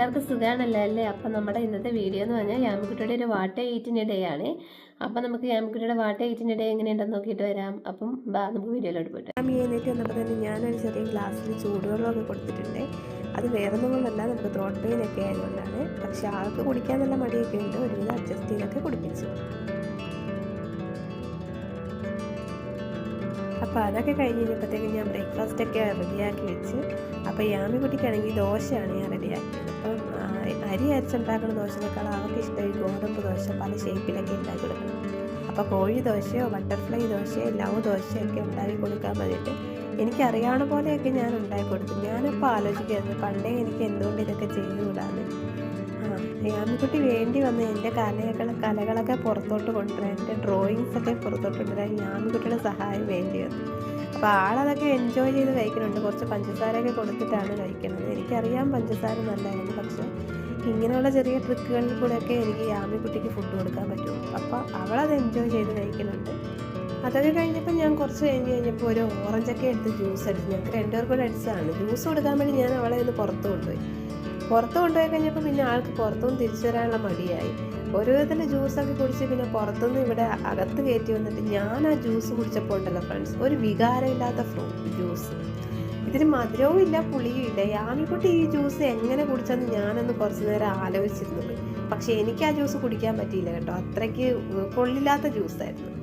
എല്ലാവർക്കും സുഖമാണല്ലോ അല്ലേ? അപ്പം നമ്മുടെ ഇന്നത്തെ വീഡിയോ എന്ന് പറഞ്ഞാൽ യാമിക്കുട്ടിയുടെ ഒരു വാട്ട ഈറ്റിന്റെ ഡേ ആണ്. അപ്പം നമുക്ക് യാമിക്കുട്ടിയുടെ വാട്ട ഈറ്റിന്റെ ഡേ എങ്ങനെയുണ്ടെന്ന് നോക്കിയിട്ട് വരാം. അപ്പം ബാ നമുക്ക് വീഡിയോയിലോട്ട് പോയിട്ട്. ഞാൻ എഴുന്നേറ്റ് വന്നപ്പോൾ തന്നെ ഞാനൊരു ചെറിയ ഗ്ലാസ്സിൽ ചൂടുവെള്ളമൊക്കെ കൊടുത്തിട്ടുണ്ട്. അത് വേറെ ഒന്നുകൊണ്ടല്ല നമുക്ക് ത്രോട്ട് പെയിൻ ഒക്കെ ആയതുകൊണ്ടാണ്. പക്ഷെ ആൾക്ക് കുടിക്കാൻ നല്ല മടിയൊക്കെ ഉണ്ട്. ഒരുവിധം അഡ്ജസ്റ്റ് ചെയ്തൊക്കെ കുടിപ്പിച്ചു. അപ്പോൾ അതൊക്കെ കഴിഞ്ഞ് കഴിഞ്ഞപ്പോഴത്തേക്കും ഞാൻ ബ്രേക്ക്ഫാസ്റ്റ് ഒക്കെ റെഡിയാക്കി വെച്ച്. അപ്പോൾ യാമി കുട്ടിക്കാണെങ്കിൽ ദോശയാണ് ഞാൻ റെഡിയാക്കിയത് അപ്പം അരി അരച്ചുണ്ടാക്കുന്ന ദോശനേക്കാൾ അവർക്ക് ഇഷ്ടം ഈ ഗോതമ്പ് ദോശ പല ഷേപ്പിലൊക്കെ ഉണ്ടാക്കി കൊടുക്കും അപ്പോൾ കോഴി ദോശയോ ബട്ടർഫ്ലൈ ദോശയോ ലവ് ദോശയൊക്കെ ഉണ്ടാക്കി കൊടുക്കാൻ വേണ്ടിയിട്ട് എനിക്കറിയാവുന്ന പോലെയൊക്കെ ഞാൻ ഉണ്ടാക്കി കൊടുത്തു ഞാനിപ്പോൾ ആലോചിക്കായിരുന്നു പണ്ടേ എനിക്ക് എന്തുകൊണ്ട് ഇതൊക്കെ ചെയ്തുകൂടാന്ന് യാമിക്കുട്ടി വേണ്ടി വന്ന് എന്റെ കലകൾ കലകളൊക്കെ പുറത്തോട്ട് കൊണ്ടുവരാൻ എന്റെ ഡ്രോയിങ്സൊക്കെ പുറത്തോട്ട് കൊണ്ടുവരാൻ യാമിക്കുട്ടിയുടെ സഹായം വേണ്ടി വന്നു. അപ്പോൾ ആളതൊക്കെ എൻജോയ് ചെയ്ത് കഴിക്കുന്നുണ്ട്. കുറച്ച് പഞ്ചസാരയൊക്കെ കൊടുത്തിട്ടാണ് കഴിക്കുന്നത്. എനിക്കറിയാം പഞ്ചസാര നല്ലതായിരുന്നു പക്ഷെ ഇങ്ങനെയുള്ള ചെറിയ ട്രിക്കുകളിൽ കൂടെയൊക്കെ എനിക്ക് യാമിക്കുട്ടിക്ക് ഫുഡ് കൊടുക്കാൻ പറ്റും. അപ്പോൾ അവളത് എൻജോയ് ചെയ്ത് കഴിക്കുന്നുണ്ട്. അതൊക്കെ കഴിഞ്ഞപ്പോൾ ഞാൻ കുറച്ച് കഴിഞ്ഞ് കഴിഞ്ഞപ്പോൾ ഒരു ഓറഞ്ചൊക്കെ എടുത്ത് ജ്യൂസ് അടിച്ചു. ഞങ്ങൾക്ക് രണ്ടുപേർക്കും കൂടെ അടിച്ചതാണ്. ജ്യൂസ് കൊടുക്കാൻ വേണ്ടി ഞാൻ അവളെ ഒന്ന് പുറത്ത് കൊണ്ടുപോയി. പുറത്ത് കൊണ്ടുപോയി കഴിഞ്ഞപ്പോൾ പിന്നെ ആൾക്ക് പുറത്തുനിന്ന് തിരിച്ചു വരാനുള്ള മടിയായി. വിധത്തിൽ ജ്യൂസൊക്കെ കുടിച്ച് പിന്നെ പുറത്തുനിന്ന് ഇവിടെ അകത്ത് കയറ്റി വന്നിട്ട് ഞാൻ ആ ജ്യൂസ് കുടിച്ചപ്പോൾ ഉണ്ടല്ലോ ഫ്രണ്ട്സ് ഒരു വികാരമില്ലാത്ത ഫ്രൂട്ട് ജ്യൂസ് ഇതിന് മധുരവും ഇല്ല പുളിയും ഇല്ല. യാമിക്കുട്ടി ഈ ജ്യൂസ് എങ്ങനെ കുടിച്ചെന്ന് ഞാനൊന്ന് കുറച്ച് നേരം ആലോചിച്ചിരുന്നു. പക്ഷേ എനിക്ക് ആ ജ്യൂസ് കുടിക്കാൻ പറ്റിയില്ല കേട്ടോ. അത്രയ്ക്ക് കൊള്ളില്ലാത്ത ജ്യൂസായിരുന്നു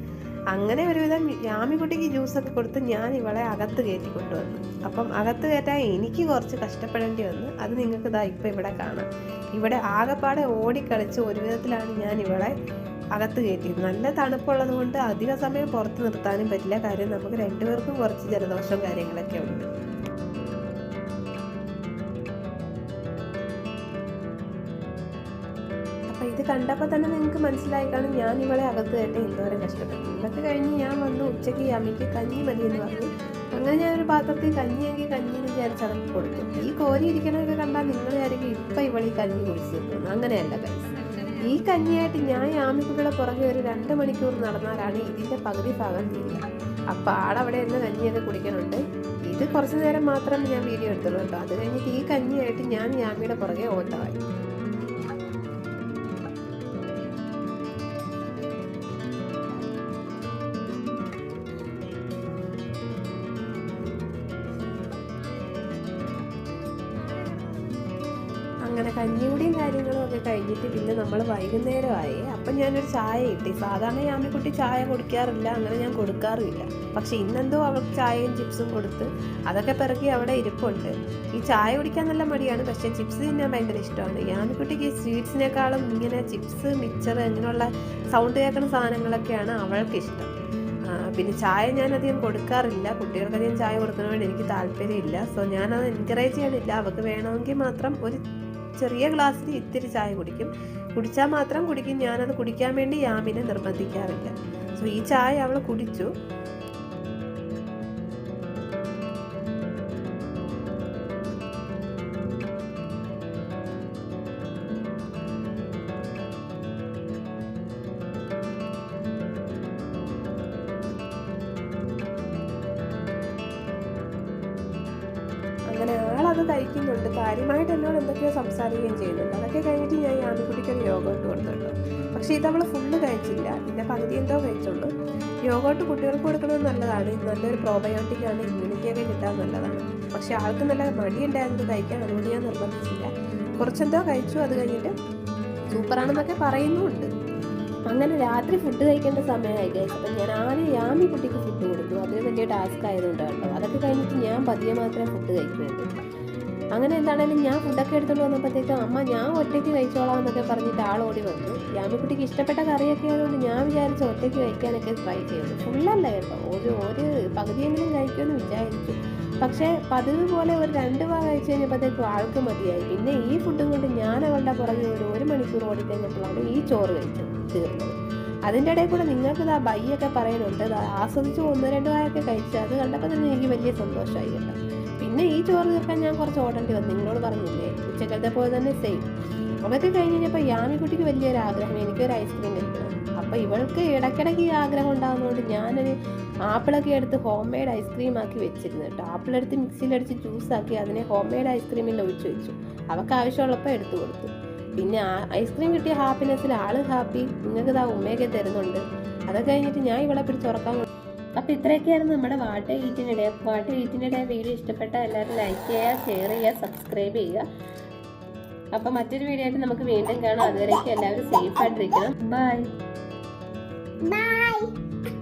അങ്ങനെ ഒരുവിധം യാമിക്കുട്ടിക്ക് ജ്യൂസൊക്കെ കൊടുത്ത് ഞാൻ ഇവളെ അകത്ത് കയറ്റി കൊണ്ടുവന്നു. അപ്പം അകത്ത് കയറ്റാൻ എനിക്ക് കുറച്ച് കഷ്ടപ്പെടേണ്ടി വന്നു. അത് നിങ്ങൾക്ക് ഇതാ ഇപ്പം ഇവിടെ കാണാം. ഇവിടെ ആകെപ്പാടെ ഓടിക്കളിച്ച് ഒരു വിധത്തിലാണ് ഞാൻ ഇവളെ അകത്ത് കയറ്റിയത്. നല്ല തണുപ്പുള്ളത് കൊണ്ട് അധിക സമയം പുറത്ത് നിർത്താനും പറ്റില്ല. കാര്യം നമുക്ക് രണ്ടുപേർക്കും കുറച്ച് ജലദോഷവും കാര്യങ്ങളൊക്കെ ഉണ്ട്. അപ്പൊ ഇത് കണ്ടപ്പോൾ തന്നെ നിങ്ങൾക്ക് മനസ്സിലായി കാണും ഞാൻ ഇവളെ അകത്ത് കയറ്റി എന്തോരം കഷ്ടപ്പെട്ടു. ഇതൊക്കെ കഴിഞ്ഞ് ഞാൻ വന്ന് ഉച്ചയ്ക്ക് അമ്മയ്ക്ക് കഞ്ഞി മതി എന്ന് പറഞ്ഞു. അങ്ങനെ ഞാൻ ഒരു പാത്രത്തിൽ കഞ്ഞിയെങ്കിൽ കഞ്ഞി എന്ന് വിചാരിച്ച് അതൊക്കെ കൊടുത്തു. ഈ കോരി ഇരിക്കണമൊക്കെ കണ്ടാൽ നിങ്ങൾ ആരെങ്കിലും ഇപ്പം ഇവളീ കഞ്ഞി കുടിച്ചു നിൽക്കുന്നു. അങ്ങനെയല്ല കൈസ് ഈ കഞ്ഞിയായിട്ട് ഞാൻ യാമിക്കുട്ടിയുടെ പുറകെ ഒരു രണ്ട് മണിക്കൂർ നടന്നാലാണ് ഇതിന്റെ പകുതി ഭാഗം തീരുക അപ്പം ആളവിടെ ഇരുന്ന് കഞ്ഞിയൊക്കെ കുടിക്കണുണ്ട്. ഇത് കുറച്ച് നേരം മാത്രം ഞാൻ വീഡിയോ എടുത്തുള്ളൂ കേട്ടോ. അത് കഴിഞ്ഞിട്ട് ഈ കഞ്ഞിയായിട്ട് ഞാൻ യാമിയുടെ പുറകെ ഓട്ടമായി. കഞ്ഞിയുടെയും കാര്യങ്ങളും ഒക്കെ കഴിഞ്ഞിട്ട് പിന്നെ നമ്മൾ വൈകുന്നേരമായി. അപ്പം ഞാനൊരു ചായ കിട്ടി. സാധാരണ യാമിക്കുട്ടി ചായ കുടിക്കാറില്ല. അങ്ങനെ ഞാൻ കൊടുക്കാറില്ല പക്ഷേ ഇന്നെന്തോ അവൾക്ക് ചായയും ചിപ്സും കൊടുത്ത് അതൊക്കെ പിറകി അവിടെ ഇരിപ്പുണ്ട്. ഈ ചായ കുടിക്കാൻ നല്ല മടിയാണ്. പക്ഷേ ചിപ്സ് തിന്നാൻ ഭയങ്കര ഇഷ്ടമാണ്. യാമിക്കുട്ടിക്ക് സ്വീറ്റ്സിനേക്കാളും ഇങ്ങനെ ചിപ്സ് മിക്സർ അങ്ങനെയുള്ള സൗണ്ട് കേൾക്കുന്ന സാധനങ്ങളൊക്കെയാണ് അവൾക്ക് ഇഷ്ടം. പിന്നെ ചായ ഞാൻ കൊടുക്കാറില്ല. കുട്ടികൾക്ക് അധികം ചായ കൊടുക്കുന്നതുകൊണ്ട് എനിക്ക് താല്പര്യമില്ല. സോ ഞാനത് എൻകറേജ് ചെയ്യണില്ല അവർക്ക് വേണമെങ്കിൽ മാത്രം ഒരു ചെറിയ ഗ്ലാസ്സിൽ ഇത്തിരി ചായ കുടിക്കും. കുടിച്ചാൽ മാത്രം കുടിക്കും. ഞാനത് കുടിക്കാൻ വേണ്ടി യാമിനെ നിർബന്ധിക്കാറില്ല. സോ ഈ ചായ അവൾ കുടിച്ചു. അങ്ങനെ തയ്ക്കുന്നുണ്ട് കാര്യമായിട്ട് എന്നോട് എന്തൊക്കെയോ സംസാരിക്കുകയും ചെയ്യുന്നുണ്ട്. അതൊക്കെ കഴിഞ്ഞിട്ട് ഞാൻ യാമിക്കുട്ടിക്ക് ഒരു യോഗോട്ട് കൊടുത്തു കേട്ടോ പക്ഷേ ഇതവൾ ഫുള്ള് കഴിച്ചില്ല. പിന്നെ പകുതി എന്തോ കഴിച്ചുള്ളൂ. യോഗോട്ട് കുട്ടികൾക്ക് കൊടുക്കുന്നത് നല്ലതാണ്. ഇത് നല്ലൊരു പ്രോബയോട്ടിക് ആണ്. ഇമ്മ്യൂണിറ്റി ഒക്കെ കിട്ടാൻ നല്ലതാണ്. പക്ഷെ ആൾക്ക് നല്ല മടിയുണ്ടായിരുന്നു കഴിക്കാൻ. അതുകൊണ്ട് ഞാൻ നിർബന്ധിച്ചില്ല. കുറച്ചെന്തോ കഴിച്ചു. അത് കഴിഞ്ഞിട്ട് സൂപ്പറാണെന്നൊക്കെ പറയുന്നുമുണ്ട് അങ്ങനെ രാത്രി ഫുഡ് കഴിക്കേണ്ട സമയമായി ഗൈസ് അപ്പം ഞാൻ ആദ്യം യാമി കുട്ടിക്ക് ഫുഡ് കൊടുത്തു. അതൊരു വലിയ ടാസ്ക് ആയതുകൊണ്ട് കേട്ടോ. അതൊക്കെ കഴിഞ്ഞിട്ട് ഞാൻ പതിയെ മാത്രമേ ഫുഡ് കഴിക്കുന്നുള്ളൂ. അങ്ങനെ എന്താണെങ്കിലും ഞാൻ ഫുഡൊക്കെ എടുത്തുകൊണ്ട് വന്നപ്പോഴത്തേക്ക് അമ്മ ഞാൻ ഒറ്റയ്ക്ക് കഴിച്ചോളാം എന്നൊക്കെ പറഞ്ഞിട്ട് ആൾ ഓടി വന്നു. യാമിക്കുട്ടിക്ക് ഇഷ്ടപ്പെട്ട കറിയൊക്കെ ആയതുകൊണ്ട് ഞാൻ വിചാരിച്ചു ഒറ്റയ്ക്ക് കഴിക്കാനൊക്കെ ട്രൈ ചെയ്തു. ഫുള്ളല്ല കേട്ടോ. ഒരു ഒരു പകുതിയെങ്കിലും കഴിക്കുമെന്ന് വിചാരിച്ചു. പക്ഷേ പതിവ് പോലെ ഒരു രണ്ട് വാ കഴിച്ചു കഴിഞ്ഞപ്പോഴത്തേക്കും ആൾക്ക് മതിയായി. പിന്നെ ഈ ഫുഡും കൊണ്ട് ഞാൻ അവളുടെ പുറകെ ഒരു ഒരു മണിക്കൂർ ഓടിക്കഴിഞ്ഞപ്പോഴാണ് ഈ ചോറ് കഴിച്ചത് തീർന്നത്. അതിന്റെ ഇടയിൽ കൂടെ നിങ്ങൾക്ക് ഇതാ ഒക്കെ പറയുന്നുണ്ട് ആസ്വദിച്ച് ഒന്ന് രണ്ട് വായൊക്കെ കഴിച്ചു അത് കണ്ടപ്പോൾ തന്നെ എനിക്ക് വലിയ സന്തോഷമായി കേട്ടോ. പിന്നെ ഈ ചോറ് തീർക്കാൻ ഞാൻ കുറച്ച് ഓടേണ്ടി വന്നു. നിങ്ങളോട് പറഞ്ഞില്ലേ? ഉച്ചക്കലത്തെ പോലെ തന്നെ സെയിം അതൊക്കെ കഴിഞ്ഞ് കഴിഞ്ഞപ്പോൾ യാമിക്കുട്ടിക്ക് വലിയൊരു ആഗ്രഹം. എനിക്കൊരു ഐസ്ക്രീം കഴിക്കണം അപ്പോൾ ഇവൾക്ക് ഇടയ്ക്കിടയ്ക്ക് ഈ ആഗ്രഹം ഉണ്ടാകുന്നതുകൊണ്ട് ഞാനൊരു ആപ്പിളൊക്കെ എടുത്ത് ഹോം മെയ്ഡ് ഐസ്ക്രീം ആക്കി വെച്ചിരുന്നു കേട്ടോ. ആപ്പിൾ എടുത്ത് മിക്സിയിലടിച്ച് ജ്യൂസാക്കി അതിനെ ഹോം മെയ്ഡ് ഐസ്ക്രീമിൽ ഒഴിച്ച് വെച്ചു. അവൾക്ക് ആവശ്യമുള്ളപ്പോൾ എടുത്തു കൊടുത്തു. പിന്നെ ഐസ്ക്രീം കിട്ടിയ ഹാപ്പിനെസ്സിൽ ആൾ ഹാപ്പി നിങ്ങൾക്ക് ഇതാ ഉമ്മയൊക്കെ തരുന്നുണ്ട്. അതൊക്കെ കഴിഞ്ഞിട്ട് ഞാൻ ഇവളെ പിടിച്ചുറക്കാൻ അപ്പോൾ ഇത്രയൊക്കെയായിരുന്നു നമ്മുടെ വാട്ട ഈറ്റിനിടെ വാട്ട ഈറ്റിനിടെ വീഡിയോ ഇഷ്ടപ്പെട്ട എല്ലാവരും ലൈക്ക് ചെയ്യുക ഷെയർ ചെയ്യുക സബ്സ്ക്രൈബ് ചെയ്യുക. അപ്പോൾ മറ്റൊരു വീഡിയോ ആയിട്ട് നമുക്ക് വീണ്ടും കാണാം. അതുവരേക്കും എല്ലാവരും സേഫ് ആയിട്ടിരിക്കണം. Bye Bye.